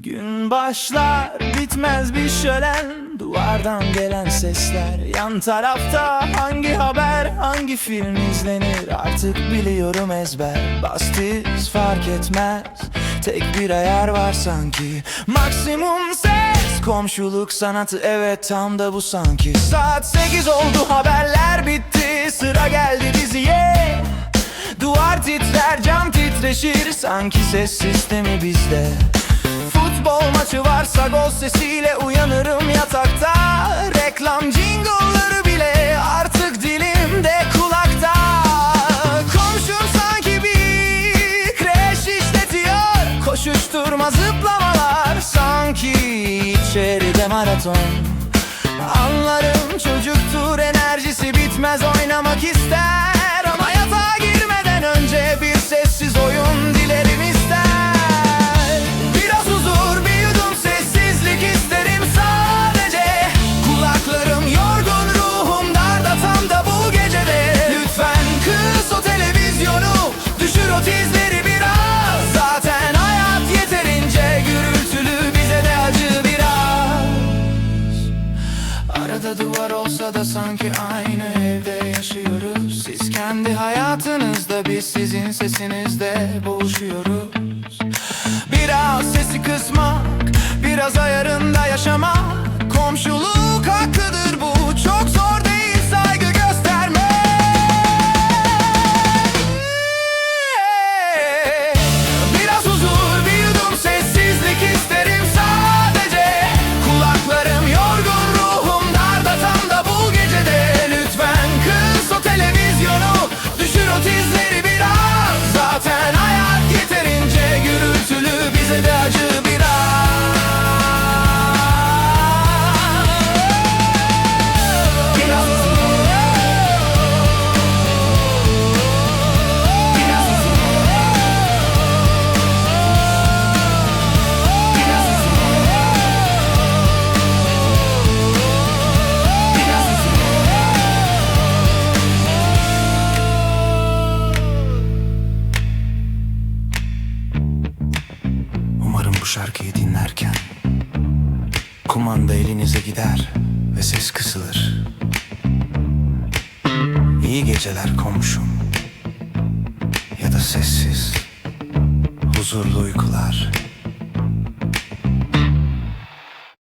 Gün başlar bitmez bir şölen. Duvardan gelen sesler Yan tarafta hangi haber Hangi film izlenir? Artık biliyorum ezber Bastiz fark etmez. Tek bir ayar var sanki. Maksimum ses Komşuluk sanatı evet tam da bu sanki. Saat sekiz oldu haberler bitti. Sıra geldi diziye. Duvar titrer cam titreşir. Sanki ses sistemi bizde Futbol maçı varsa gol sesiyle uyanırım yatakta. Reklam jingle'ları bile artık dilimde kulakta. Komşum sanki bir kreş işletiyor. Koşuşturma zıplamalar sanki içeride maraton. Anlarım çocuktur enerjisi bitmez oynamak ister Arada duvar olsa da sanki aynı evde yaşıyoruz. Siz kendi hayatınızda biz sizin sesinizde boğuşuyoruz Biraz sesi kısmak, biraz ayarında yaşamak bu şarkıyı dinlerken Kumanda elinize gider ve ses kısılır. İyi geceler komşum Ya da sessiz Huzurlu uykular